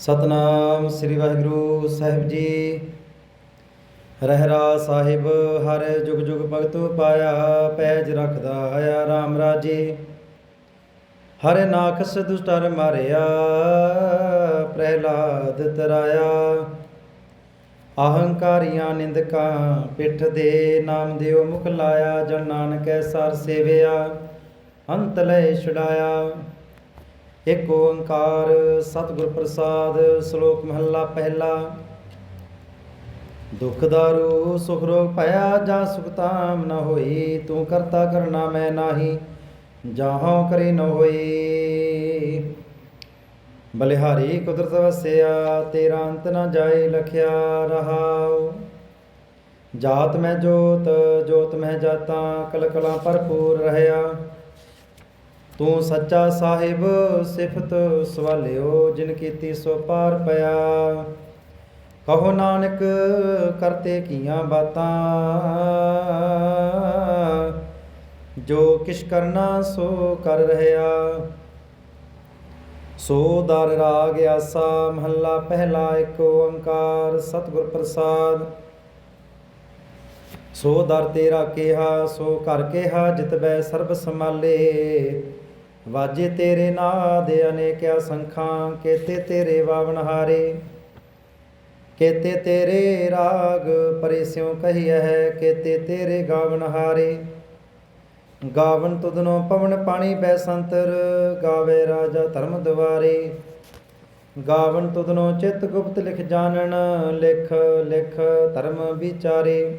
ਸਤਨਾਮ ਸ੍ਰੀ ਵਾਹਿਗੁਰੂ ਸਾਹਿਬ ਜੀ। ਰਹਿਰਾ ਸਾਹਿਬ, ਹਰ ਜੁਗ ਜੁਗ ਭਗਤ ਪਾਇਆ, ਪੈਜ ਰੱਖਦਾ ਆਇਆ RAM ਰਾਜੇ। ਹਰੇ ਨਾਖਸ ਦੁਸ਼ਟਰ ਮਾਰਿਆ, ਪ੍ਰਹਿਲਾਦ ਤਰਾਇਆ। ਅਹੰਕਾਰੀਆਂ ਨਿੰਦਕਾਂ ਪਿੱਠ ਦੇ ਨਾਮ ਦਿਓ ਮੁਖ ਲਾਇਆ, ਜਨ ਨਾਨਕੈ ਸਰ ਸੇਵਿਆ, ਅੰਤ ਲੈ ਛੁਡਾਇਆ। ਇੱਕ ਓੰਕਾਰ ਸਤਿਗੁਰ ਪ੍ਰਸਾਦ, ਸ਼ਲੋਕ ਮਹੱਲਾ ਪਹਿਲਾ। ਦੁਖ ਦਾਰੂ, ਸੁਖ ਰੋਗ ਭਇਆ ਜਾਂ ਸੁਖ ਤਾਮ ਨ ਹੋਈ, ਤੂੰ ਕਰਤਾ ਕਰਨਾ ਮੈਂ ਨਾਹੀ, ਜਾਹੋਂ ਕਰੇ ਨ ਹੋਈ। ਬਲਿਹਾਰੀ ਕੁਦਰਤ ਵਸਿਆ, ਤੇਰਾ ਅੰਤ ਨ ਜਾਏ ਲਖਿਆ ਰਹਾਉ। ਜਾਤ ਮੈਂ ਜੋਤ ਜੋਤ ਮੈਂ ਜਾਤਾ ਕਲ ਕਲਾ ਭਰਪੂਰ ਰਹਿਆ। ਤੂੰ ਸੱਚਾ ਸਾਹਿਬ ਸਿਫਤ ਸਵਾਲਿਓ, ਜਿਨ ਕੀਤੀ ਸੋ ਪਾਰ ਪਿਆ। ਕਹੋ ਨਾਨਕ, ਕਰਤੇ ਕੀਆਂ ਬਾਤਾਂ। ਜੋ ਕਿਛ ਕਰਨਾ ਸੋ ਕਰ ਰਹਿਆ ਸੋ ਦਰ ਰਾਗ ਆਸਾ, ਮਹੱਲਾ ਪਹਿਲਾ ਇੱਕ ਓੰਕਾਰ, ਸਤਿਗੁਰ ਪ੍ਰਸਾਦ। ਸੋ ਦਰ ਤੇਰਾ ਕਿਹਾ, ਸੋ ਕਰ ਕਿਹਾ, ਜਿਤ ਬੈ ਸਰਬ ਸਮਾਲੇ ਵਾਜੇ ਤੇਰੇ ਨਾਦ ਅਨੇਕਿਆ ਸੰਖਾਂ, ਕੇਤੇ ਤੇਰੇ ਵਾਵਨ ਹਾਰੇ। ਕੇਤੇ ਤੇਰੇ ਰਾਗ ਪਰੇ ਸਿਉ ਕਹੀਐ ਹੈ ਕੇਤੇ ਤੇਰੇ ਗਾਵਨ ਹਾਰੇ। ਗਾਵਨ ਤੁਧਨੋ ਪਵਨ ਪਾਣੀ ਬੈ ਸੰਤਰ, ਗਾਵੇ ਰਾਜਾ ਧਰਮ ਦੁਆਰੇ। ਗਾਵਨ ਤੁਧਨੋ ਚਿਤ ਗੁਪਤ ਲਿਖ ਜਾਣਨ, ਲਿਖ ਲਿਖ ਧਰਮ ਵਿਚਾਰੇ।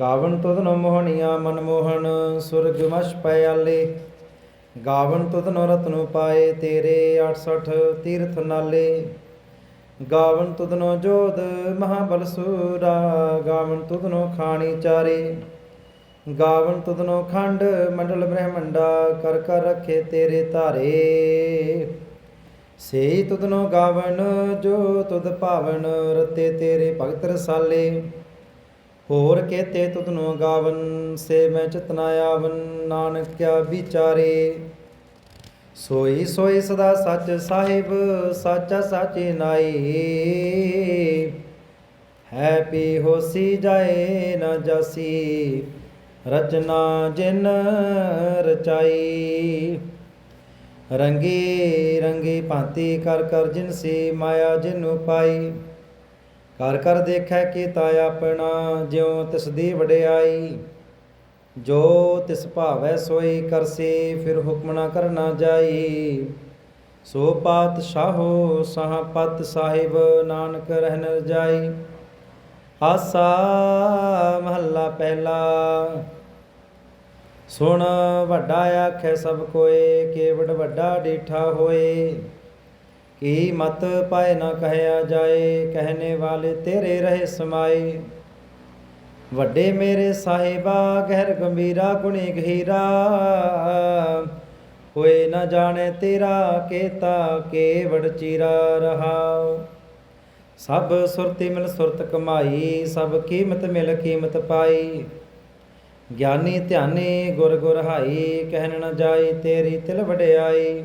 ਗਾਵਨ ਤੁਧਨੋ ਮੋਹਣੀਆਂ ਮਨਮੋਹਨ ਸੁਰਗ ਮਛ ਪਿਆਲੇ। ਗਾਵਨ ਤੁਧਨੋ ਰਤਨੁ ਪਾਏ ਤੇਰੇ 68 ਤੀਰਥ ਨਾਲੇ। ਗਾਵਨ ਤੁਧਨੋ ਜੋਧ ਮਹਾਬਲ ਸੂਰਾ, ਗਾਵਨ ਤੁਧਨੋ ਖਾਣੀ ਚਾਰੇ। ਗਾਵਨ ਤੁਧਨੋ ਖੰਡ ਮੰਡਲ ਬ੍ਰਹਮੰਡਾ, ਕਰ ਕਰ ਰਖੇ ਤੇਰੇ ਧਾਰੇ। ਸੇਈ ਤੁਧਨੋ ਗਾਵਨ, ਜੋ ਤੁਧ ਭਾਵਨ, ਰਤੇ ਤੇਰੇ ਭਗਤ ਰਸਾਲੇ। ਹੋਰ ਕੇਤੇ ਤੁਧਨੋ ਗਾਵਨ, ਸੇ ਮੈਂ ਚਤਨਾ ਆਵਨ, ਨਾਨਕ ਕਿਆ ਵਿਚਾਰੇ। ਸੋਈ ਸੋਈ ਸਦਾ ਸੱਚ ਸਾਹਿਬ, ਸਾਚਾ ਸਾਚੇ ਨਾਈ ਹੈ ਪੀ ਹੋਸੀ ਜਾਏ ਨਾ ਜਾਸੀ, ਰਚਨਾ ਜਿਨ ਰਚਾਈ। ਰੰਗੀ ਰੰਗੀ ਭਾਂਤੀ ਕਰ ਕਰ ਜਿਨਸੀ ਮਾਇਆ ਜਿਨੁ ਪਾਈ। ਕਰ ਕਰ ਦੇਖੈ ਕੀਤਾ ਆਪਣਾ ਜਿਉ ਤਿਸ ਦੀ ਵਡਿਆਈ। ਜੋ ਤਿਸ ਭਾਵੈ ਸੋਈ ਕਰਸੀ ਫਿਰ ਹੁਕਮ ਨਾ ਕਰਨਾ ਜਾਈ। ਸੋ ਪਾਤਸ਼ਾਹੋ ਸ਼ਾਹ ਪਤ ਸਾਹਿਬ, ਨਾਨਕ ਰਹਿਨ ਰਜਾਈ ਆਸਾ ਮਹੱਲਾ ਪਹਿਲਾ। ਸੁਣ ਵੱਡਾ ਆਖੈ ਸਭ ਕੋਏ, ਕੇਵੜ ਵੱਡਾ ਡੀਠਾ ਹੋਏ। ਕੀ ਮਤ ਪਾਏ ਨਾ ਕਹਿਆ ਜਾਏ ਕਹਿਨੇ ਵਾਲੇ ਤੇਰੇ ਰਹੇ ਸਮਾਏ। ਵੱਡੇ ਮੇਰੇ ਸਾਹਿਬਾ, ਗਹਿਰ ਗੰਭੀਰਾ, ਗੁਣੀ ਗਹੀਰਾ। ਹੋਏ ਨਾ ਜਾਣੇ ਤੇਰਾ, ਕੇਤਾ ਕੇਵੜ ਚੀਰਾ ਰਹਾਉ ਸਭ ਸੁਰਤੀ ਮਿਲ ਸੁਰਤ ਕਮਾਈ, ਸਭ ਕੀਮਤ ਮਿਲ ਕੀਮਤ ਪਾਈ। ਗਿਆਨੀ ਧਿਆਨੀ ਗੁਰ ਗੁਰ ਹਾਈ, ਕਹਿਣ ਨਾ ਜਾਈ ਤੇਰੀ ਤਿਲ ਵਡਿਆਈ।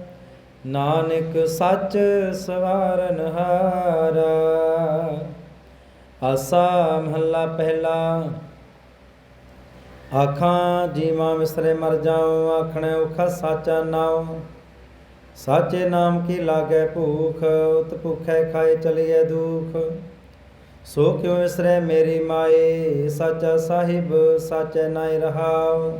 ਨਾਨਕ ਸੱਚ ਸਵਾਰਨ ਹਾਰਾ। ਆਸਾ ਮਹੱਲਾ ਪਹਿਲਾ। ਆਖਾਂ, ਜੀਵਾਂ ਮਿਸਰੇ ਮਰ ਜਾਉ, ਆਖਣੇ ਔਖਾ ਸਾਚਾ ਨਾਉ। ਸਾਚੇ ਨਾਮ ਕੀ ਲਾਗੇ ਭੂਖ, ਉਤ ਭੁਖੈ ਖਾਏ ਚਲੀਐ ਦੁਖ। ਸੋ ਕਿਉ ਵਿਸਰੈ ਮੇਰੀ ਮਾਏ, ਸਾਚਾ ਸਾਹਿਬ, ਸਾਚੈ ਨਾਇ ਰਹਾਉ।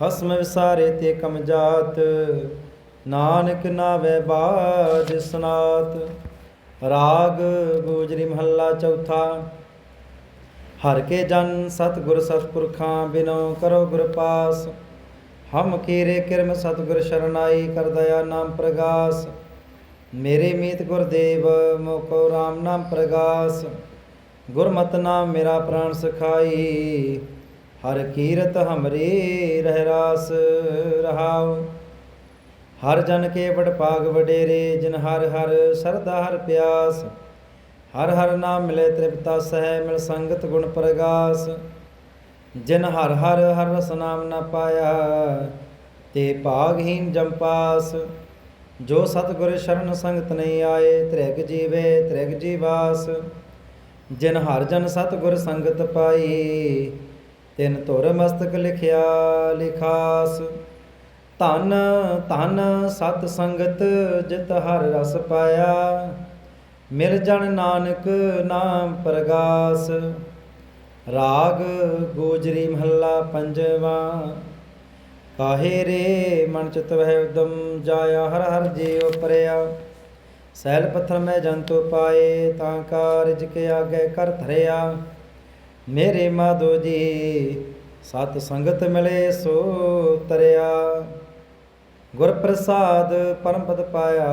ਹਸਮ ਵਿਸਾਰੇ ਤੇ ਕਮ ਜਾਤ, ਨਾਨਕ ਨਾਵੇ ਬਾਜ ਸਨਾਤ। ਰਾਗ ਗੋਜਰੀ ਮਹੱਲਾ ਚੌਥਾ, ਹਰ ਕੇ ਜਨ ਸਤਿਗੁਰ ਸਤਿਪੁਰਖਾਂ ਬਿਨੋ ਕਰੋ ਗੁਰ ਪਾਸ। ਹਮ ਕੀਰੇ ਕਿਰਮ ਸਤਿਗੁਰ ਸ਼ਰਨਾਈ ਕਰ ਦਇਆ ਨਾਮ ਪ੍ਰਗਾਸ। ਮੇਰੇ ਮੀਤ ਗੁਰਦੇਵ ਮੋਕੋ RAM ਨਾਮ ਪ੍ਰਗਾਸ। ਗੁਰਮਤਿ ਨਾਮ ਮੇਰਾ ਪ੍ਰਾਣ ਸਖਾਈ। ਹਰ ਕੀਰਤ ਹਮਰੇ ਰਹਿ ਰਾਸ ਰਹਾਉ। ਹਰ ਜਨ ਕੇ ਵਡ ਪਾਗ ਵਡੇਰੇ, ਜਿਨ ਹਰ ਹਰ ਸਰਦਾ ਹਰ ਪਿਆਸ। ਹਰ ਹਰ ਨਾਮ ਮਿਲੇ ਤ੍ਰਿਪਤਾ ਸਹਿ, ਮਿਲ ਸੰਗਤ ਗੁਣ ਪ੍ਰਗਾਸ। ਜਿਨ ਹਰ ਹਰ ਹਰ ਰਸ ਨਾਮ ਨ ਪਾਇਆ, ਤੇ ਭਾਗਹੀਨ ਜੰਪਾਸ ਜੋ ਸਤਿਗੁਰ ਸ਼ਰਨ ਸੰਗਤ ਨਹੀਂ ਆਏ, ਤ੍ਰਿਗ ਜੀਵੇ, ਤ੍ਰਿਗ ਜੀਵਾਸ। ਜਿਨ ਹਰ ਜਨ ਸਤਿਗੁਰ ਸੰਗਤ ਪਾਈ ਤਿਨ ਧੁਰ ਮਸਤਕ ਲਿਖਿਆ ਲਿਖਾਸ। ਧਨ ਧਨ ਸਤ ਸੰਗਤ ਜਿਤ ਹਰ ਰਸ ਪਾਇਆ। ਮਿਲ ਜਨ ਨਾਨਕ ਨਾਮ ਪ੍ਰਗਾਸ। ਰਾਗ ਗੋਜਰੀ ਮਹੱਲਾ ਪੰਜਵਾ। ਕਾਹੇ ਰੇ ਮਨ ਚਿਤ ਵਹਿ ਉਦਮ ਜਾਇਆ, ਹਰ ਹਰ ਜੀਉ ਪਰਿਆ ਸੈਲ ਪੱਥਰ ਮੈਂ ਜੰਤੂ ਪਾਏ, ਤਾਂ ਕਾ ਕੇ ਆਗੇ ਕਰ ਧਰਿਆ। ਮੇਰੇ ਮਾਧੋ ਜੀ, ਸਤ ਸੰਗਤ ਮਿਲੇ ਸੋ ਤਰਿਆ। ਗੁਰ ਪ੍ਰਸਾਦ ਪਰਮ ਪਦ ਪਾਇਆ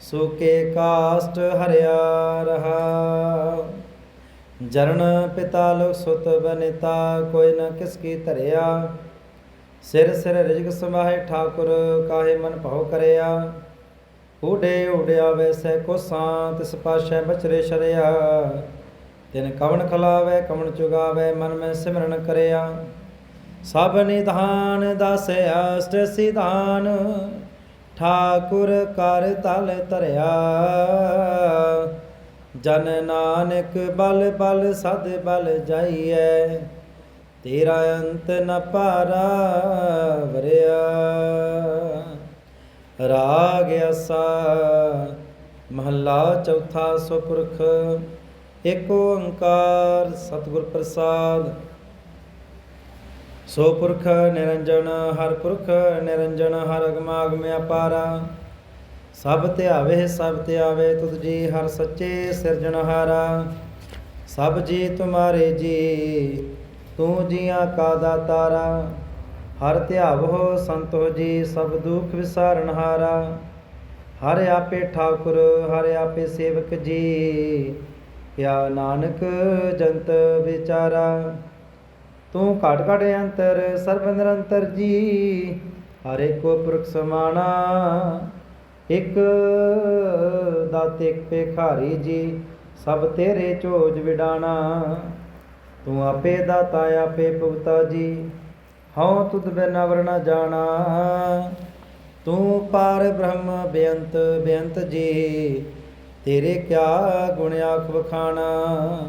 ਸੁਕੇ ਕਾਸ਼ਟ ਹਰਿਆ ਰਹਾ। ਜਰਨ ਪਿਤਾ ਲੋਕ ਸੁਤ ਬਨਿਤਾ, ਕੋਈ ਨ ਕਿਸ ਕੀ ਧਰਿਆ। ਸਿਰ ਸਿਰ ਰਿਜਕ ਸਮਾਹੇ ਠਾਕੁਰ, ਕਾਹੇ ਮਨ ਭਾਉ ਕਰਿਆ। ਊਡੇ ਉਡਿਆ ਵੈਸੈ ਕੋਸਾਂ ਤਿਸ ਪਾਸ਼ੈ ਬਚਰੇ ਸ਼ਰਿਆ। ਤਿਨ ਕਵਣ ਖਲਾਵੇ, ਕਵਣ ਚੁਗਾਵੇ, ਮਨ ਮੈਂ ਸਿਮਰਨ ਕਰਿਆ। ਸਭ ਨਿਧਾਨ ਦਸ ਅਸ਼ਟ ਸਿਧਾਨ, ਠਾਕੁਰ ਕਰ ਤਲ ਧਰਿਆ। ਜਨ ਨਾਨਕ ਬਲ ਬਲ ਸਦ ਬਲ ਜਾਈਐ, ਤੇਰਾ ਅੰਤ ਨ ਪਾਰਾ ਵਰਿਆ ਰਾਗ ਅਸਾ, ਮਹੱਲਾ ਚੌਥਾ ਸੁਪੁਰਖ ਏਕ ਓੰਕਾਰ ਸਤਿਗੁਰ ਪ੍ਰਸਾਦ। ਸੋ ਪੁਰਖ ਨਿਰੰਜਨ, ਹਰ ਪੁਰਖ ਨਿਰੰਜਨ, ਹਰ ਅਗਮਾਗਮ ਅਪਾਰਾ ਸਭ ਧਿਆਵੇ ਸਭ ਧਿਆਵੇ, ਤੁਧ ਜੀ ਹਰ ਸੱਚੇ ਸਿਰਜਣਹਾਰਾ ਸਭ ਜੀ ਤੁਮਾਰੇ ਜੀ, ਤੂੰ ਜੀਆਂ ਕਾ ਦਾਤਾਰਾ। ਹਰ ਧਿਆਵੋ ਸੰਤੋ ਜੀ, ਸਭ ਦੁਖ ਵਿਸਾਰਣਹਾਰਾ ਹਰ ਆਪੇ ਠਾਕੁਰ, ਹਰ ਆਪੇ ਸੇਵਕ ਜੀ। ਕਿਆ ਨਾਨਕ ਜੰਤ ਵਿਚਾਰਾ, ਤੂੰ ਘਟ ਘਟ ਅੰਤਰ ਸਰਬ ਨਿਰੰਤਰ ਜੀ, ਹਰ ਏਕੋ ਪੁਰਖ ਸਮਾਣਾ, ਇਕ ਦਾਤੇ ਭਿਖਾਰੀ ਜੀ, ਸਭ ਤੇਰੇ ਚੋਜ ਵਿਡਾਣਾ। ਤੂੰ ਆਪੇ ਦਾਤਾ, ਆਪੇ ਭੁਗਤਾ ਜੀ, ਹਉ ਤੁਧ ਬਿਨ ਅਵਰ ਨ ਜਾਣਾ। ਤੂੰ ਪਾਰ ਬ੍ਰਹਮ ਬੇਅੰਤ ਬੇਅੰਤ ਜੀ ਤੇਰੇ ਕਿਆ ਗੁਣ ਆਖ ਵਖਾਣਾ?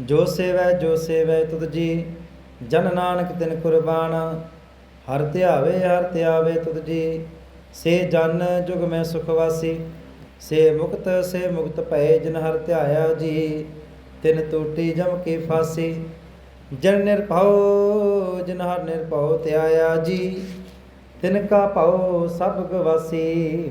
ਜੋ ਸੇਵੈ ਜੋ ਸੇਵੈ ਤੁਧ ਜੀ, ਜਨ ਨਾਨਕ ਤਿਨ ਕੁਰਬਾਨ। ਹਰ ਧਿਆਵੇ ਹਰ ਧਿਆਵੇ ਤੁਧ ਜੀ, ਸੇ ਜਨ ਜੁਗ ਮੈਂ ਸੁਖ ਵਾਸੀ। ਸੇ ਮੁਕਤ ਸੇ ਮੁਕਤ ਭਏ ਜਿਨ ਹਰ ਧਿਆਇਆ ਜੀ, ਤਿਨ ਟੂਟੀ ਜਮ ਕੀ ਫਾਸੀ। ਜਨ ਨਿਰਭਉ, ਜਿਨ ਹਰ ਨਿਰਭਉ ਧਿਆਇਆ ਜੀ, ਤਿਨ ਕਾ ਭਉ ਸਭ ਗਵਾਸੀ।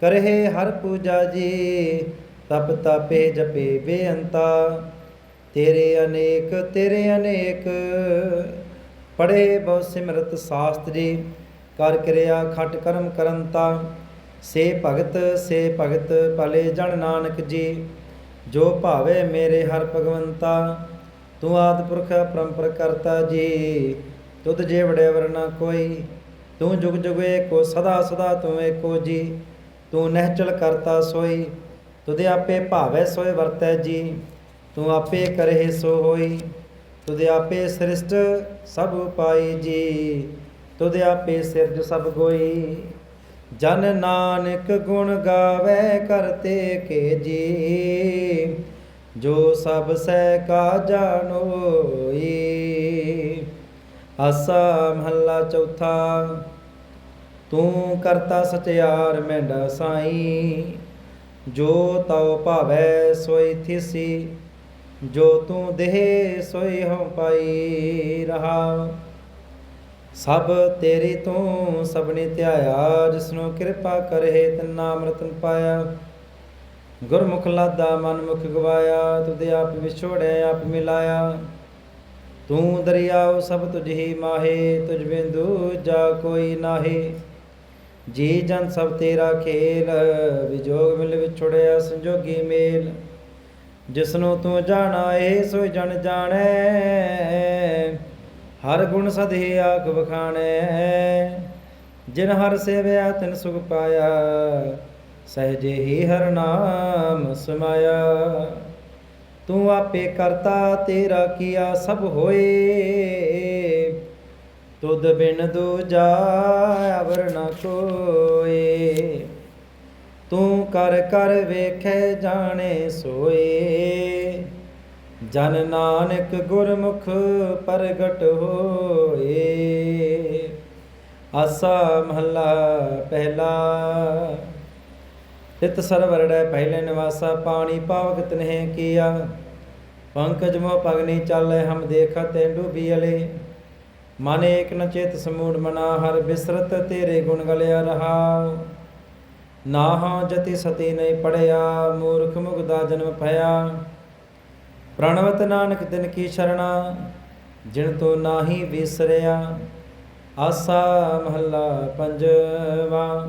ਕਰਹਿ ਹਰ ਪੂਜਾ ਜੀ, ਤਪ ਤਪੇ ਜਪੇ ਬੇਅੰਤਾ। ਤੇਰੇ ਅਨੇਕ ਤੇਰੇ ਅਨੇਕ ਪੜੇ ਬਹੁ ਸਿਮਰਤ ਸਾਸਤਰੀ ਕਰ ਕਿਰਿਆ ਖਟ ਕਰਮ ਕਰੰਤਾ, ਸੇ ਭਗਤ ਸੇ ਭਗਤ ਭਲੇ ਜਨ ਨਾਨਕ ਜੀ। ਜੋ ਭਾਵੇ ਮੇਰੇ ਹਰ ਭਗਵੰਤਾ, ਤੂੰ ਆਦਿ ਪੁਰਖ ਪਰੰਪਰ ਕਰਤਾ ਜੀ। ਤੁਧ ਜੇ ਵੜੇ ਵਰਨਾ ਕੋਈ, ਤੂੰ ਜੁਗ ਜੁਗ ਏਕੋ, ਸਦਾ ਸਦਾ ਤੂੰ ਏਕੋ ਜੀ। ਤੂੰ ਨਹਿਚਲ ਕਰਤਾ ਸੋਈ ਤੁਧੇ ਆਪੇ ਭਾਵੈ ਸੋਏ ਵਰਤੈ ਜੀ, ਤੂੰ ਆਪੇ ਕਰਹਿ ਸੋ ਹੋਈ ਤੁਧੇ ਆਪੇ ਸ੍ਰਿਸ਼ਟ ਸਭ ਉਪਾਈ ਜੀ ਤੁਧੇ ਆਪੇ ਸਿਰਜ ਸਭ ਗੋਈ। ਜਨ ਨਾਨਕ ਗੁਣ ਗਾਵੇ ਕਰਤੇ ਕੇ ਜੀ, ਜੋ ਸਭ ਸਹਿ ਕਾ ਜਾਣੋਈ ਆਸਾ ਮਹੱਲਾ ਚੌਥਾ। ਤੂੰ ਕਰਤਾ ਸਚਿਆਰ ਮੈਂਡਾ ਸਾਈ, ਜੋ ਤਉ ਭਾਵੈ ਸੋਈ ਥਿਸੀ, ਜੋ ਤੂੰ ਦੇਹ ਸੋਈ ਹਉ ਪਾਈ ਰਹਾ। ਸਭ ਤੇਰੀ ਤੂੰ ਸਭਨੇ ਧਿਆਇਆ, ਜਿਸਨੂੰ ਕਿਰਪਾ ਕਰੇ ਤਨਾ ਅੰਮ੍ਰਿਤਨ ਪਾਇਆ। ਗੁਰਮੁਖ ਲਾਦਾ ਮਨ ਮੁਖ ਗਵਾਇਆ ਤੁਦੇ ਆਪ ਵਿਛੋੜਿਆ ਆਪ ਮਿਲਾਇਆ। ਤੂੰ ਦਰਿਆਉ ਸਭ ਤੁਝ ਹੀ ਮਾਹੇ, ਤੁਝ ਬਿੰਦੂ ਜਾ ਕੋਈ ਨਾਹੀ। ਜੀ ਜਨ ਸਭ ਤੇਰਾ ਖੇਲ, ਵਿਜੋਗ ਮਿਲ ਵਿਛੜਿਆ ਸੰਜੋਗੀ ਮੇਲ। ਜਿਸਨੂੰ ਤੂੰ ਜਾਣਾ ਏ ਸੋ ਜਨ ਜਾਣੈ। ਹਰ ਗੁਣ ਸਦੇ ਆਖ ਵਖਾਣੈ। ਜਿਨ ਹਰ ਸੇਵਿਆ, ਤਿਨ ਸੁਖ ਪਾਇਆ। ਸਹਜੇ ਹੀ ਹਰ ਨਾਮ ਸਮਾਇਆ। ਤੂੰ ਆਪੇ ਕਰਤਾ, ਤੇਰਾ ਕੀਆ ਸਭ ਹੋਏ। ਤੁਧ ਬਿਨ ਦੂਜਾ ਅਵਰ ਨ ਕੋਏ ਤੂੰ ਕਰ ਕਰ ਵੇਖੈ ਜਾਣੇ ਸੋਏ। ਜਨ ਨਾਨਕ ਗੁਰਮੁਖ ਪ੍ਰਗਟ ਹੋਏ। ਆਸਾ ਮਹੱਲਾ ਪਹਿਲਾ। ਤਿਤ ਸਰਵਰੜੈ ਪਹਿਲੇ ਨਿਵਾਸਾ, ਪਾਣੀ ਪਾਵਕ ਤਨਹਿ ਕੀਆ। ਪੰਕਜ ਮੋ ਪਗਨੀ ਚਾਲੇ, ਹਮ ਦੇਖਤ ਡੂਬੀ ਅਲੇ ਮਨ ਏਕ ਨ ਚੇਤ ਸਮੂੜ ਮਨਾ, ਹਰ ਬਿਸਰਤ ਤੇਰੇ ਗੁਣ ਗਲਿਆ ਰਹਾ। ਨਾਹਾਂ ਜਤੀ ਸਤੀ ਨਹੀਂ ਪੜਿਆ, ਮੂਰਖ ਮੁਖ ਦਾ ਜਨਮ ਭਇਆ। ਪ੍ਰਣਵਤ ਨਾਨਕ ਦਿਨ ਕੀ ਸ਼ਰਣਾ, ਜਿਨ ਤੋ ਨਾਹੀ ਵਿਸਰਿਆ। ਆਸਾ ਮਹੱਲਾ ਪੰਜਵਾ।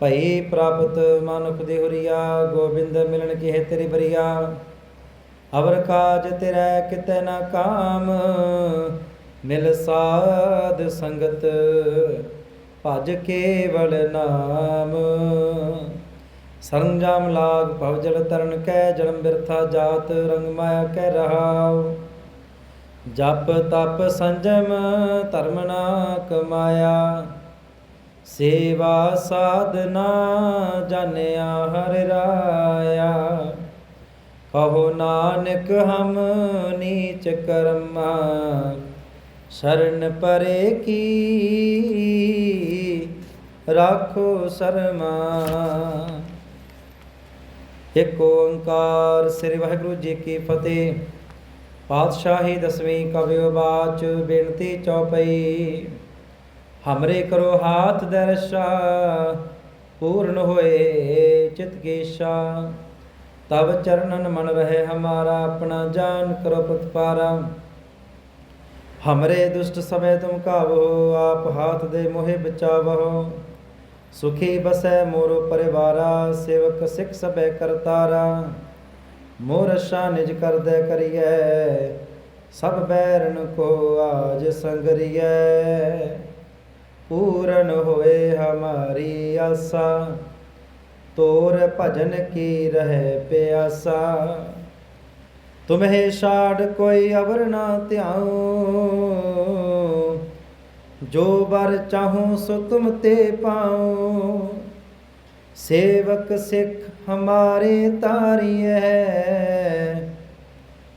ਭਈ ਪ੍ਰਾਪਤ ਮਾਨੁਖ ਦੇ ਹੁਰੀਆ, ਗੋਬਿੰਦ ਮਿਲਣ ਕੀ ਹੈ ਤੇਰੀ ਬਰੀਆ। ਅਵਰ ਕਾਜ ਤੇਰੇ ਕਿਤੇ ਨਾ ਕਾਮ ਮਿਲ ਸਾਧ ਸੰਗਤ, ਭਜ ਕੇਵਲ ਨਾਮ। ਸਰੰਜਾਮ ਲਾਗ ਭਵ ਜਲ ਤਰਨ ਕੈ ਜਨਮ ਬਿਰਥਾ ਜਾਤ, ਰੰਗ ਮਾਇਆ ਕਹਿ ਰਹਾਉ। ਜਪ ਤਪ ਸੰਜਮ, ਧਰਮ ਨਾ ਕਮਾਇਆ ਸੇਵਾ ਸਾਧਨਾ ਜਾਣਿਆ ਹਰ ਰਾਇਆ। ਕਹੋ ਨਾਨਕ ਹਮ ਨੀਚ ਕਰਮਾ ਸ਼ਰਨ ਪਰੇ ਕੀ? ਰਾਖੋ ਸਰਮਾ। ਇੱਕ ਓੰਕਾਰ ਸ੍ਰੀ ਵਾਹਿਗੁਰੂ ਜੀ ਕੀ ਫਤਿਹ। ਪਾਤਸ਼ਾਹੀ ਦਸਵੀਂ ਕਵਿਓ ਬਾਚ ਬੇਨਤੀ ਚੌਪਈ। ਹਮਰੇ ਕਰੋ ਹਾਥ ਦਰਸ਼ਾ, ਪੂਰਨ ਹੋਏ ਚਿਤ ਕੇਸ਼ਾ। ਤਬ ਚਰਨਨ ਮਨ ਰਹੇ ਹਮਾਰਾ, ਆਪਣਾ ਜਾਨ ਕਰੋ ਪ੍ਰਤਪਾਰਾ। ਹਮਰੇ ਦੁਸ਼ਟ ਸਭੈ ਤੁਮ ਕਾਵੋ ਆਪ ਹਾਥ ਦੇ ਮੋਹਿ ਬਚਾਵੋ ਸੁਖੀ ਬਸੈ ਮੋਰ ਪਰਿਵਾਰਾ ਸੇਵਕ ਸਿਖ ਸਭੈ ਕਰਤਾਰਾ ਮੋਰ ਅਸ਼ਾ ਨਿਜ ਕਰਦੈ ਕਰੀਐ ਸਭ ਬੈਰਨ ਕੋ ਆਜ ਸੰਗਰੀਐ ਪੂਰਨ ਹੋਏ ਹਮਾਰੀ ਆਸਾ ਤੋਰ ਭਜਨ ਕੀ ਰਹਿ ਪਿਆਸਾ ਤੁਮਹਿ ਛਾੜ ਕੋਈ ਅਵਰ ਨਾ ਧਿਆਉ। ਜੋ ਬਰ ਚਾਹੂੰ ਸੋ ਤੁਮ ਤੇ ਪਾਉ। ਸੇਵਕ ਸਿੱਖ ਹਮਾਰੇ ਤਾਰੀਐ।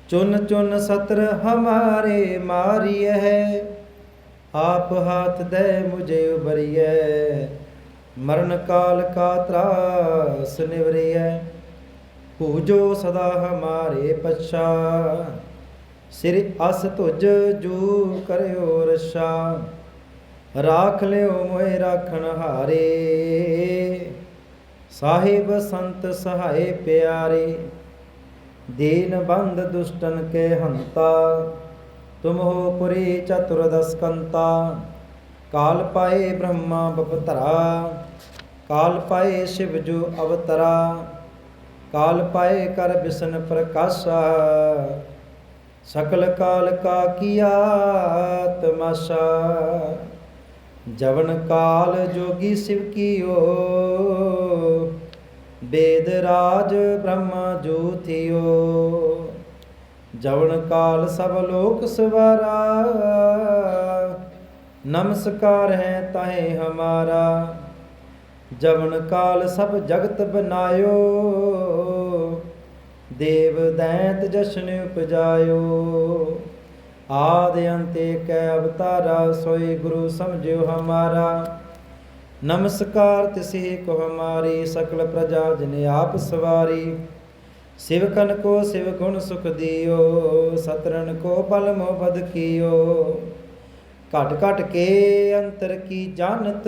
ਚੁਨ ਚੁਨ ਸਤਰ ਹਮਾਰੇ ਮਾਰੀਐ। ਆਪ ਹਾਥ ਦੇ ਮੁਝੇ ਉਬਰੀਐ ਮਰਨ ਕਾਲ ਕਾ ਤਰਾਸ ਨਿਵਰੀਐ। ਪੂਜੋ ਸਦਾ ਹਮਾਰੇ ਪਛਾ। ਸਿਰ ਅਸ ਤੁਜ ਜੂ ਕਰਿਓ ਰਛਾ। ਰਾਖ ਲਿਓ ਮੋਏ ਰਾਖਣ ਹਾਰੇ। ਸਾਹਿਬ ਸੰਤ ਸਹਾਏ ਪਿਆਰੇ, ਦੀਨ ਬੰਦ ਦੁਸ਼ਟਨ ਕੇ ਹੰਤਾ। ਤੁਮ ਹੋ ਪੁਰੀ ਚਤੁਰ ਦਸਕੰਤਾ। ਕਾਲ ਪਾਏ ਬ੍ਰਹਮਾ ਬਪਤਰਾ। ਕਾਲ ਪਾਏ ਸ਼ਿਵ ਜੋ ਅਵਤਰਾ। ਕਾਲ ਪਾਏ ਕਰ ਬਿਸ਼ਨ ਪ੍ਰਕਾਸ਼ਾ, ਸਕਲ ਕਾਲ ਕਾ ਕੀਆ ਤਮਾਸ਼ਾ। ਜਵਨ ਕਾਲ ਜੋਗੀ ਸਿਵ ਕੀਓ ਵੇਦ ਰਾਜ ਬ੍ਰਹਮ ਜੋ ਥਿਓ ਜਵਨ ਕਾਲ ਸਭ ਲੋਕ ਸਵਾਰਾ, ਨਮਸਕਾਰ ਹੈ ਤਾਹੇ ਹਮਾਰਾ। ਜਵਨ ਕਾਲ ਸਭ ਜਗਤ ਬਨਾਇਓ। ਦੇਵ ਦੈਂਤ ਜਸ਼ਨ ਉਪਜਾਇਓ। ਆਦ ਅੰਤੇ ਕੈ ਅਵਤਾਰਾ, ਸੋਈ ਗੁਰੂ ਸਮਝਿਓ ਹਮਾਰਾ। ਨਮਸਕਾਰ ਤਿਸਹਿ ਕੋ ਹਮਾਰੀ, ਸਕਲ ਪ੍ਰਜਾ ਜਿਨ ਆਪ ਸਵਾਰੀ। ਸਿਵਕਨ ਕੋ ਸਿਵ ਗੁਣ ਸੁਖ ਦਿਓ ਸਤਰਨ ਕੋ ਬਲ ਮੋ ਬਦ ਕੀਓ। ਘਟ ਘਟ ਕੇ ਅੰਤਰ ਕੀ ਜਾਣਤ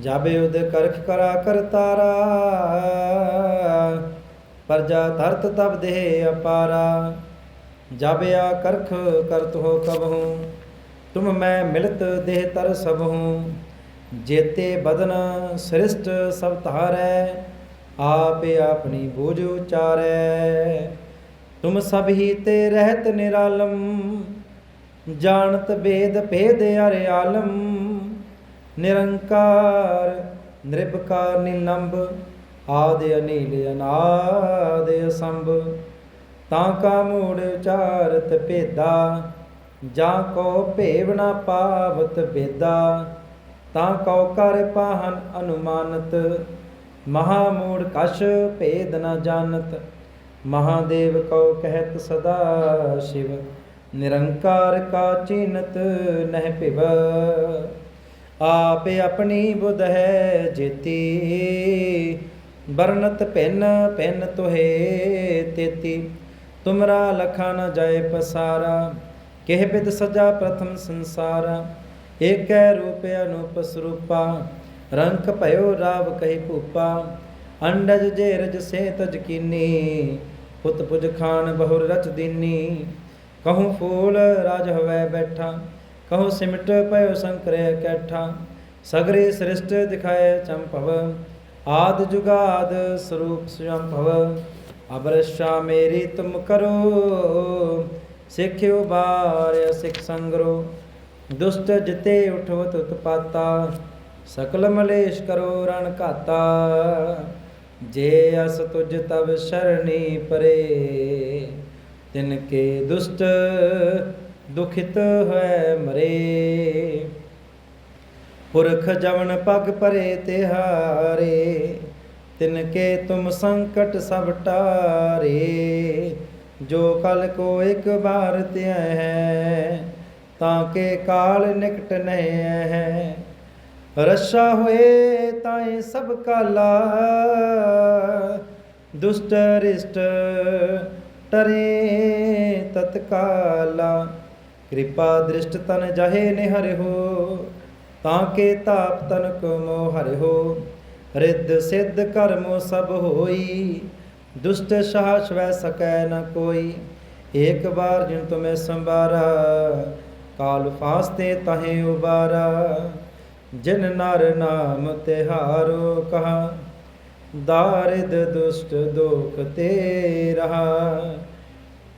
ਜਾਬੇ ਉਦ ਕਰਖ ਕਰਾ ਕਰਤਾਰਾ ਪਰਜਾ ਧਰਤ ਤਬ ਦੇਹ ਅਪਾਰਾ। ਜਾਬਿਆ ਕਰਖ ਕਰਤ ਹੋ ਕਬਹੂ, ਤੁਮ ਮੈਂ ਮਿਲਤ ਦੇਹ ਤਰ ਸਭ ਹੂੰ ਜੇਤੇ ਬਦਨ ਸ੍ਰਿਸ਼ਟ ਸਭ ਧਾਰੈ, ਆਪੇ ਆਪਣੀ ਬੋਝ ਉਚਾਰੈ। ਤੁਮ ਸਭ ਹੀ ਤੇ ਰਹਿਤ ਨਿਰਾਲਮ, ਜਾਣਤ ਬੇਦ ਭੇਦ ਅਰੇ ਆਲਮ। ਨਿਰੰਕਾਰ, ਨਿਰਭਕਾਰ, ਨਿਲੰਬ, ਆਦ ਅਨੀਲ ਅਨਾਦ ਅਸੰਭ। ਤਾਂ ਕਾ ਮੂੜ ਉਚਾਰਤ ਭੇਦਾ, ਜਾਂ ਕੋ ਭੇਵ ਨਾ ਪਾਵਤ ਬੇਦਾ ਤਾਂ ਕਉ ਕਰ ਪਾਹਨ ਅਨੁਮਾਨਤ, ਮਹਾ ਮੂੜ ਕਛ ਭੇਦ ਨਾ ਜਾਣਤ। ਮਹਾਦੇਵ ਕਉ ਕਹਿਤ ਸਦਾ ਸ਼ਿਵ, ਨਿਰੰਕਾਰ ਕਾ ਚੀਨਤ ਨਹਿ ਭਿਵ। ਆਪੇ ਆਪਣੀ ਬੁਧ ਹੈ ਜੇਤੀ। ਬਰਨਤ ਭਿੰਨ ਭਿੰਨ ਤੋਹੇ ਤੇਤੀ। ਤੁਮਰਾ ਲਖਾ ਨ ਜਾਏ ਪਸਾਰਾ, ਕਿਹ ਬਿਦ ਸਜਾ ਪ੍ਰਥਮ ਸੰਸਾਰਾ। ਏਕੈ ਰੂਪ ਅਨੂਪ ਸਰੂਪਾ, ਰੰਕ ਭਇਓ ਰਾਵ ਕਹਿ ਭੂਪਾ। ਅੰਡਜ ਜੇ ਰਜ ਸੇ ਤਜ ਕੀਨੀ, ਪੁੱਤ ਪੁਜ ਖਾਨ ਬਹੁਰ ਰਚ ਦੀਨੀ। ਕਹੂੰ ਫੂਲ ਰਾਜ ਹਵੈ ਬੈਠਾ। ਕਹੂੰ ਸਿਮਟ ਪਇਓ ਸੰਕਰੇ ਕੈਠਾ, ਸਗਰੇ ਸ੍ਰਿਸ਼ਟ ਦਿਖਾਏ ਚੰਪਵ ਆਦ ਜੁਗਾਦ ਸਰੂਪ ਸੰਭਵ ਅਬਰਸ਼ਾ ਮੇਰੀ ਤੁਮ ਕਰੋ, ਸਿੱਖਿਓ ਬਾਰ ਸਿੱਖ ਸੰਗਰੋ, ਦੁਸ਼ਟ ਜਿਤੇ ਉਠਵਤ ਉਤਪਾਤਾ ਸਕਲ ਮਲੇਸ਼ ਕਰੋ ਰਣ ਘਾਤਾ, ਜੇ ਅਸ ਤੁਜ ਤਬ ਸ਼ਰਣੀ ਪਰੇ, ਤਿਨ ਕੇ ਦੁਸ਼ਟ ਦੁਖਿਤ ਹੋਇ ਮਰੇ। ਪੁਰਖ ਜਵਨ ਪਗ ਪਰੇ ਤਿਹਾਰੇ ਤਿਨ ਕੇ ਤੁਮ ਸੰਕਟ ਸਭ ਟਾਰੇ। ਜੋ ਕਲ ਕੋ ਇੱਕ ਬਾਰ ਧਿਆ ਹੈ, ਤਾਂ ਕੇ ਕਾਲ ਨਿਕਟ ਨਹੀਂ ਹੈ। ਰਸ਼ਾ ਹੋਏ ਤਾਏ ਸਭ ਕਾਲਾ ਦੁਸ਼ਟ ਰਿਸ਼ਟ ਟਰੇ ਤਤਕਾਲਾ। ਕਿਰਪਾ ਦ੍ਰਿਸ਼ਟ ਤਨ ਜਹੇ ਨਿਹਰਿ ਹੋ, ਤਾਂ ਕੇ ਤਾਪ ਤਨ ਕੋ ਮੋਹ ਹਰਿ ਹੋ। ਰਿੱਧ ਸਿੱਧ ਕਰਮ ਸਭ ਹੋਈ, ਦੁਸ਼ਟ ਸਾਹ ਸਵੈ ਸਕੈ ਨ ਕੋਈ। ਏਕ ਬਾਰ ਜਿਨ ਤੁਮੇ ਸੰਭਾਰਾ, ਕਾਲ ਫਾਸਤੇ ਤਹੇ ਉਬਾਰਾ। ਜਿਨ ਨਰ ਨਾਮ ਤਿਹਾਰੋ ਕਹਾ ਦਾਰਿਦ ਦੁਸ਼ਟ ਦੋਖ ਤੇ ਰਹਾ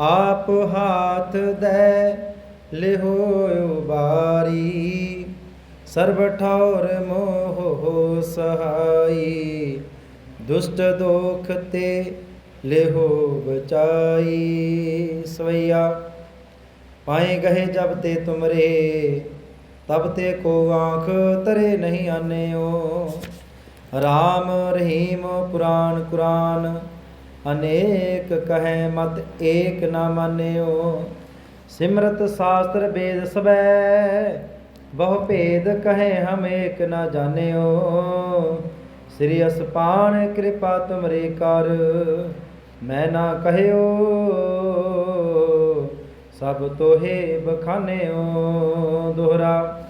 ਆਪ ਹਾਥ ਦੇ ਲਿਹੋਇ ਬਾਰੀ ਸਰਬ ਠੌਰ ਮੋਹ ਸਹਾਈ, ਦੁਸ਼ਟ ਦੋਖ ਤੇ ਲਿਹੋ ਬਚਾਈ। ਸਵਈਆ, ਪਾਏ ਗਏ ਜਬ ਤੇ ਤੁਮਰੇ, ਤਬ ਤੇ ਕੋ ਆਂਖ ਤਰੇ ਨਹੀਂ ਆਨਿਓ। ਰਾਮ ਰਹੀਮ ਪੁਰਾਨ ਕੁਰਾਨ ਅਨੇਕ ਕਹੈ ਮਤ ਏਕ ਨਾ ਮੰਨਿਓ। ਸਿਮਰਤ ਸ਼ਾਸਤਰ ਵੇਦ ਸਬੈ, ਬਹੁ ਭੇਦ ਕਹੈ ਹਮ ਏਕ ਨਾ ਜਾਣਿਓ। ਸ੍ਰੀ ਅਸਪਾਨ ਕਿਰਪਾ ਤੁਮਰੇ ਕਰ, ਮੈਂ ਨਾ ਕਹਿਓ। ਸਭ ਤੋਹੇ ਬਖਾਨਿਓ ਦੁਹਰਾ,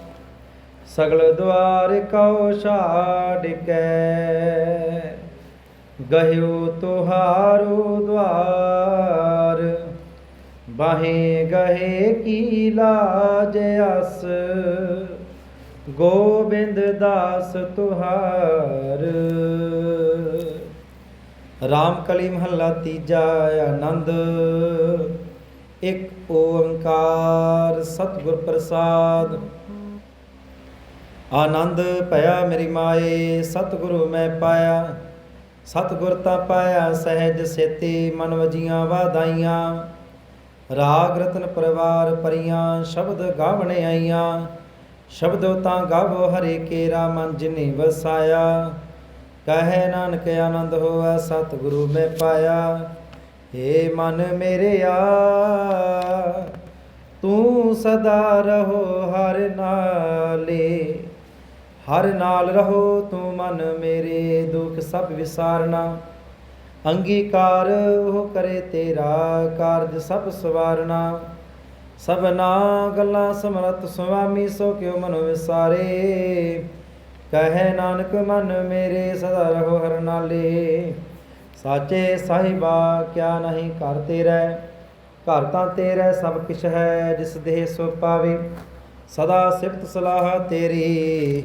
ਸਗਲ ਦੁਆਰ ਕਉ ਛਾੜ ਕੇ। ਗਹਿਓ ਤੁਹਾਰੋ ਦੁਆਰ ਬਾਹੇ ਗਏ ਕੀ ਲਾਜ ਅਸ, ਗੋਬਿੰਦ ਦਾਸ ਤੁਹਾਰ। ਰਾਮ ਕਲੀ ਮਹੱਲਾ ਤੀਜਾ ਆਨੰਦ, ਇੱਕ ਓੰਕਾਰ ਸਤਿਗੁਰ ਪ੍ਰਸਾਦ। ਆਨੰਦ ਭਇਆ ਮੇਰੀ ਮਾਏ, ਸਤਿਗੁਰੂ ਮੈਂ ਪਾਇਆ ਸਤਿਗੁਰ ਤਾਂ ਪਾਇਆ ਸਹਿਜ ਸੇਤੀ, ਮਨ ਵਜੀਆਂ ਵਾਧਾਈਆਂ। ਰਾਗ ਰਤਨ ਪਰਿਵਾਰ ਪਰੀਆਂ, ਸ਼ਬਦ ਗਾਵਣੇ ਆਈਆਂ। ਸ਼ਬਦੋ ਤਾਂ ਗਾਵੋ ਹਰੇ ਕੇਰਾ, ਮਨ ਜਿਨੇ ਵਸਾਇਆ। ਕਹੈ ਨਾਨਕ ਆਨੰਦ ਹੋਆ, ਸਤਿਗੁਰੂ ਮੈਂ ਪਾਇਆ। ਏ ਮਨ ਮੇਰਿਆ ਤੂੰ ਸਦਾ ਰਹੋ ਹਰ ਨਾਲੇ। ਹਰ ਨਾਲ ਰਹੋ ਤੂੰ ਮਨ ਮੇਰੇ, ਦੁਖ ਸਭ ਵਿਸਾਰਨਾ। ਅੰਗੀਕਾਰ ਉਹ ਕਰੇ ਤੇਰਾ, ਕਾਰਜ ਸਭ ਸਵਾਰਨਾ। ਸਭਨਾ ਗੱਲਾਂ ਸਮਰਤ ਸੁਆਮੀ ਸੋ ਕਿਉ ਮਨ ਵਿਸਾਰੇ। ਕਹੈ ਨਾਨਕ ਮਨ ਮੇਰੇ, ਸਦਾ ਰਹੋ ਹਰ ਨਾਲੇ। ਸਾਚੇ ਸਾਹਿਬਾ, ਕਿਆ ਨਹੀਂ ਘਰ ਤੇਰਾ। ਘਰ ਤਾਂ ਤੇਰਾ, ਸਭ ਕਿਛ ਹੈ, ਜਿਸ ਦੇਹ ਸੋ ਪਾਵੇ। ਸਦਾ ਸਿਫਤ ਸਲਾਹ ਤੇਰੀ।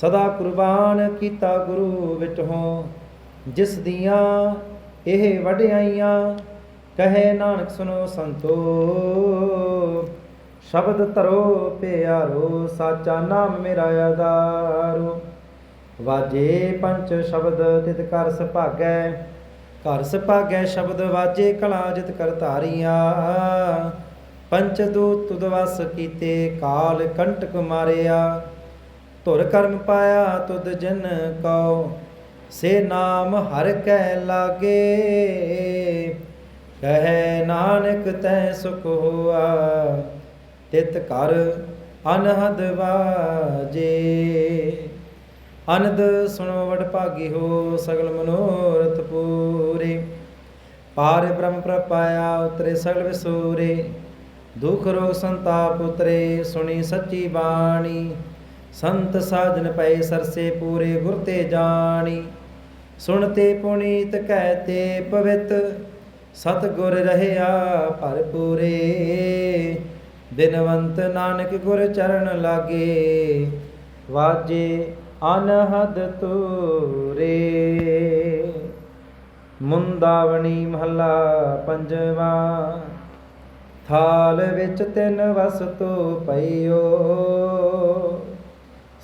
ਸਦਾ ਕੁਰਬਾਨ ਕੀਤਾ ਗੁਰੂ ਵਿਟਹੋਂ ਜਿਸ ਦੀਆਂ ਇਹ ਵਡਿਆਈਆਂ, ਕਹੇ ਨਾਨਕ ਸੁਨੋ ਸੰਤੋ। ਸ਼ਬਦ ਧਰੋ ਪਿਆਰੋ, ਸਾਚਾ ਨਾਮ ਮੇਰਾ ਆਧਾਰੋ। ਵਾਜੇ ਪੰਚ ਸ਼ਬਦ ਤਿਤ ਕਰ ਸੁਭਾਗੈ, ਘਰ ਸੁਭਾਗੈ ਸ਼ਬਦ ਵਾਜੇ ਕਲਾ ਜਿਤ ਕਰ ਧਾਰੀਆਂ। ਪੰਚ ਦੂਤ ਤੁਧ ਵਸ ਕੀਤੇ, ਕਾਲ ਕੰਟਕ ਮਾਰਿਆ। ਧੁਰ ਕਰਮ ਪਾਇਆ ਤੁਧ ਜਨ ਕਉ, ਸੇ ਨਾਮ ਹਰ ਕੈ ਲਾਗੇ। ਕਹੈ ਨਾਨਕ ਤੈ ਸੁਖ ਹੋਆ, ਤਿਤ ਕਰ ਅਨਹਦ ਵਾਜੇ। ਅਨੰਦ ਸੁਣੋ ਵਡ ਭਾਗੀ ਹੋ ਸਗਲ ਮਨੋਰਥ ਪੂਰੇ। ਪਾਰ ਬ੍ਰਹਮ ਪ੍ਰਪਾਇਆ ਉਤਰੇ ਸਗਲ ਵਿਸੂਰੇ। ਦੁਖ ਰੋਗ ਸੰਤਾਪ ਉਤਰੇ ਸੁਣੀ ਸੱਚੀ ਬਾਣੀ। ਸੰਤ ਸਾਜਨ ਪਏ ਸਰਸੇ ਪੂਰੇ ਗੁਰ ਤੇ ਜਾਣੀ। ਸੁਣਤੇ ਪੁਨੀਤ ਕਹਤੇ ਪਵਿੱਤ ਸਤ ਗੁਰ ਰਹਿਆ ਭਰਪੂਰੇ। ਦਿਨਵੰਤ ਨਾਨਕ ਗੁਰ ਚਰਨ ਲਾਗੇ, ਵਾਜੇ ਅਨਹਦ ਤੂਰੇ। ਮੁੰਦਾਵਣੀ ਮਹੱਲਾ ਪੰਜਵਾ, ਥਾਲ ਵਿੱਚ ਤਿੰਨ ਵਸਤੂ ਪਈਓ।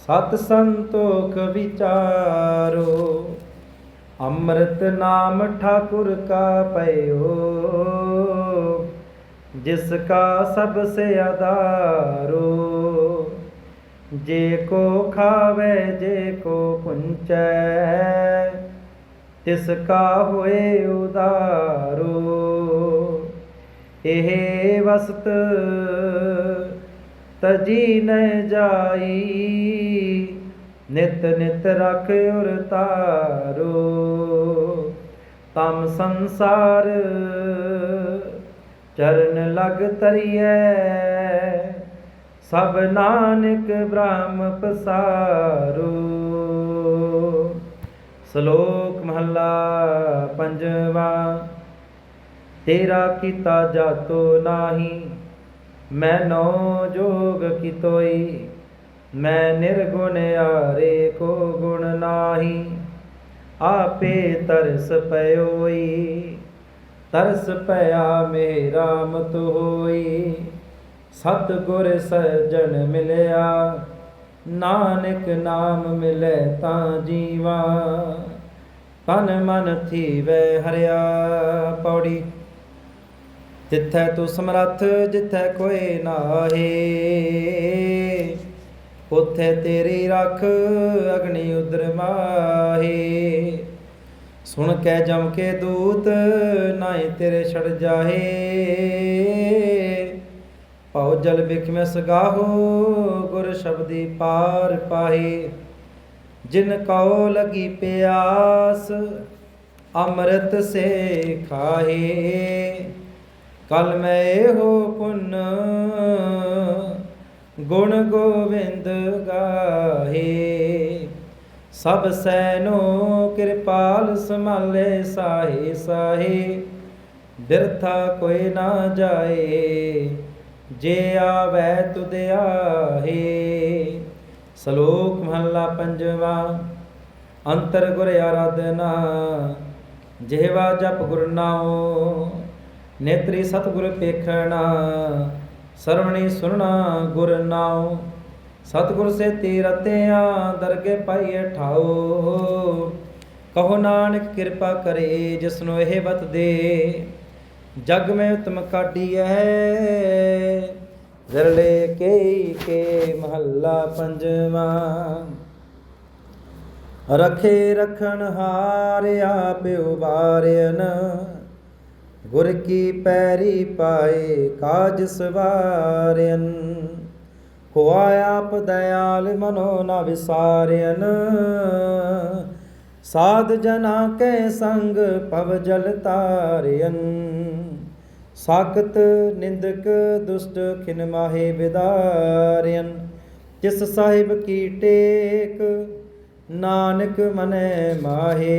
ਸਤ ਸੰਤੋਖ ਵਿਚਾਰੋ ਅੰਮ੍ਰਿਤ ਨਾਮ ਠਾਕੁਰ ਕਾ ਪਇਓ, ਜਿਸ ਕਾ ਸਭ ਸੇ ਆਧਾਰੋ। ਜੇ ਕੋ ਖਾਵੇ, ਜੇ ਕੋ ਪੁੰਚੈ, ਤਿਸ ਕਾ ਹੋਏ ਉਦਾਰੋ। ਇਹ ਵਸਤ ਤਜੀ ਨ ਜਾਈ। ਨਿਤ ਨਿਤ ਰਖ ਉਰ ਤਾਰੋ ਤਮ ਸੰਸਾਰ ਚਰਨ ਲਗ ਤਰੀਐ। ਸਭ ਨਾਨਕ ਬ੍ਰਹਮ ਪਸਾਰੋ। ਸ਼ਲੋਕ ਮਹੱਲਾ ਪੰਜਵਾ। ਤੇਰਾ ਕੀਤਾ ਜਾਤੋ ਨਾਹੀ। ਮੈਂ ਨੋ ਜੋਗ ਕਿਤੋਈ, ਮੈਂ ਨਿਰਗੁਣ ਆਰੇ ਕੋ ਗੁਣ ਨਾਹੀ, ਆਪੇ ਤਰਸ ਪਇਓਈ, ਤਰਸ ਪਿਆ ਮੇਰਾ ਮਤ ਹੋਈ। ਸਤ ਗੁਰ ਸਜਣ ਮਿਲਿਆ, ਨਾਨਕ ਨਾਮ ਮਿਲੇ ਤਾਂ ਜੀਵਾ। ਤਨ ਮਨ ਥੀਵੈ ਹਰਿਆ, ਪੌੜੀ ਜਿੱਥੈ ਤੂੰ ਸਮਰੱਥ, ਜਿੱਥੈ ਕੋਈ ਨਾਹੀ। ਉਥੇ ਤੇਰੀ ਰੱਖ ਅਗਨੀ ਉਦਰ ਮਾਹੀ। ਸੁਣ ਕੇ ਜਮ ਕੇ ਦੂਤ, ਨਾਹੀ ਤੇਰੇ ਛੜ ਜਾਹੇ। ਭਉ ਜਲ ਬਿਖ ਮੈਂ ਸਗਾਹੋ ਗੁਰ ਸ਼ਬਦੀ ਪਾਰ ਪਾਹੀ। ਜਿਨ ਕਉ ਲਗੀ ਪਿਆਸ, ਅੰਮ੍ਰਿਤ ਸੇ ਖਾਹੇ। ਕਲ ਮੈਂ ਇਹੋ ਪੁੰਨ ਗੁਣ ਗੋਵਿੰਦ ਗਾਹੇ। ਸਭ ਸੈਨੋ ਕਿਰਪਾਲ ਸੰਭਾਲੇ ਸਾਹੇ ਸਾਹੇ। ਬਿਰਥਾ ਕੋਈ ਨਾ ਜਾਏ, ਜੇ ਆਵੈ ਤੁਧ ਆਹੇ। ਸ਼ਲੋਕ ਮਹੱਲਾ ਪੰਜਵਾ, ਅੰਤਰ ਗੁਰ ਆਰਾਧਨਾ। ਜਿਹਵਾ ਜਪ ਗੁਰ ਨਾਉ ਨੇਤਰੀ ਸਤਿਗੁਰ ਪੇਖਣਾ, ਸਰਵਣੀ ਸੁਣਨਾ ਗੁਰ ਨਾਉ। ਸਤਿਗੁਰ ਸੇ ਤੀਰਤਿਆ ਦਰਗੇ ਪਾਈਏ ਠਾਓ ਕਹੋ ਨਾਨਕ ਕਿਰਪਾ ਕਰੇ ਜਿਸਨੂੰ ਇਹ ਬਤ ਦੇ। ਜਗ ਮੈਂ ਉਤਮ ਹੈ ਜ਼ਰਲੇ ਕੇ ਕੇ ਮਹੱਲਾ ਪੰਜਵਾ। ਰਖੇ ਰਖਣ ਹਾਰਿਆ ਆਪ ਉਬਾਰਿਆਨ ਗੁਰ ਕੀ ਪੈਰੀ ਪਾਏ ਕਾਜ ਸਵਾਰਿਆਨ ਹੋਆ ਆਪ ਦਇਆਲ ਮਨੋ ਨ ਵਿਸਾਰਿਆਨ ਸਾਧ ਜਨਾ ਕੇ ਸੰਗ ਪਵ ਜਲ ਤਾਰਿਆਨ ਸਾਖਤ ਨਿੰਦਕ ਦੁਸ਼ਟ ਖਿਨ ਮਾਹੇ ਵਿਦਾਰਿਆਨ ਜਿਸ ਸਾਹਿਬ ਕੀ ਟੇਕ, ਨਾਨਕ ਮਨੈ ਮਾਹੇ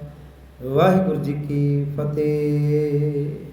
ਵਾਹਿਗੁਰੂ ਜੀ ਕੀ ਫਤਿਹ।